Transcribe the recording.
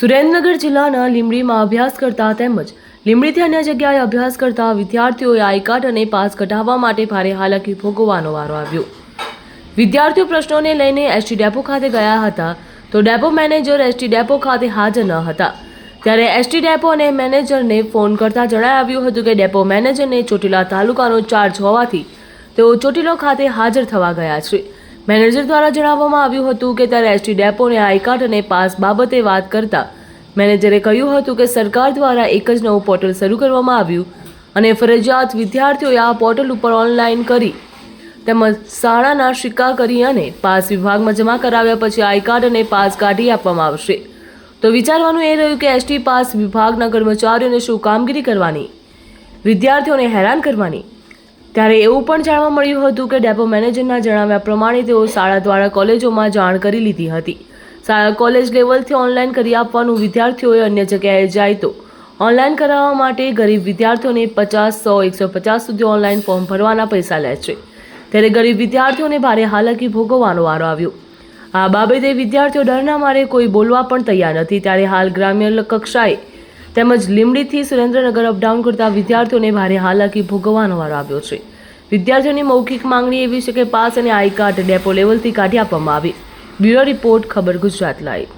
સુરેન્દ્રનગર જિલ્લાના લીંબડીમાં અભ્યાસ કરતા તેમજ લીંબડીથી અન્ય જગ્યાએ અભ્યાસ કરતા વિદ્યાર્થીઓએ આઈ કાર્ડ અને પાસ કઢાવવા માટે ભારે હાલાકી ભોગવવાનો વારો આવ્યો. વિદ્યાર્થીઓ પ્રશ્નોને લઈને એસટી ડેપો ખાતે ગયા હતા તો ડેપો મેનેજર એસટી ડેપો ખાતે હાજર ન હતા. ત્યારે એસટી ડેપો અને મેનેજરને ફોન કરતા જણાવ્યું હતું કે ડેપો મેનેજરને ચોટીલા તાલુકાનો ચાર્જ હોવાથી તેઓ ચોટીલો ખાતે હાજર થવા ગયા છે. મેનેજર દ્વારા જણાવવામાં આવ્યું હતું કે ત્યારે એસટી ડેપોને આઈ કાર્ડ અને પાસ બાબતે વાત કરતા મેનેજરે કહ્યું હતું કે સરકાર દ્વારા એક જ નવું પોર્ટલ શરૂ કરવામાં આવ્યું અને ફરજિયાત વિદ્યાર્થીઓએ આ પોર્ટલ ઉપર ઓનલાઈન કરી તેમજ શાળાના સિક્કા કરી અને પાસ વિભાગમાં જમા કરાવ્યા પછી આઈ કાર્ડ અને પાસ કાઢી આપવામાં આવશે. તો વિચારવાનું એ રહ્યું કે એસટી પાસ વિભાગના કર્મચારીઓને શું કામગીરી કરવાની? વિદ્યાર્થીઓને હેરાન કરવાની? ત્યારે એવું પણ જાણવા મળ્યું હતું કે ડેપો મેનેજરના જણાવ્યા પ્રમાણે તેઓ શાળા દ્વારા કોલેજોમાં જાણ કરી લીધી હતી. શાળા કોલેજ લેવલથી ઓનલાઈન કરી આપવાનું વિદ્યાર્થીઓએ અન્ય જગ્યાએ જાય તો ઓનલાઈન કરાવવા માટે ગરીબ વિદ્યાર્થીઓને પચાસ, સો, એકસો પચાસ સુધી ઓનલાઈન ફોર્મ ભરવાના પૈસા લે છે. ત્યારે ગરીબ વિદ્યાર્થીઓને ભારે હાલાકી ભોગવવાનો વારો આવ્યો. આ બાબતે વિદ્યાર્થીઓ ડરના મારે કોઈ બોલવા પણ તૈયાર નથી. ત્યારે હાલ ગ્રામ્ય કક્ષાએ તેમજ લીમડીથી સુરેન્દ્રનગર અપડાઉન કરતા વિદ્યાર્થીઓને ભારે હાલાકી ભોગવવાનો વારો આવ્યો છે. વિદ્યાર્થીઓની મૌખિક માંગણી એવી છે કે પાસ અને આઈ કાર્ડ ડેપો લેવલથી કાઢી આપવામાં આવે. બ્યુરો રિપોર્ટ, ખબર ગુજરાત લાઈવ.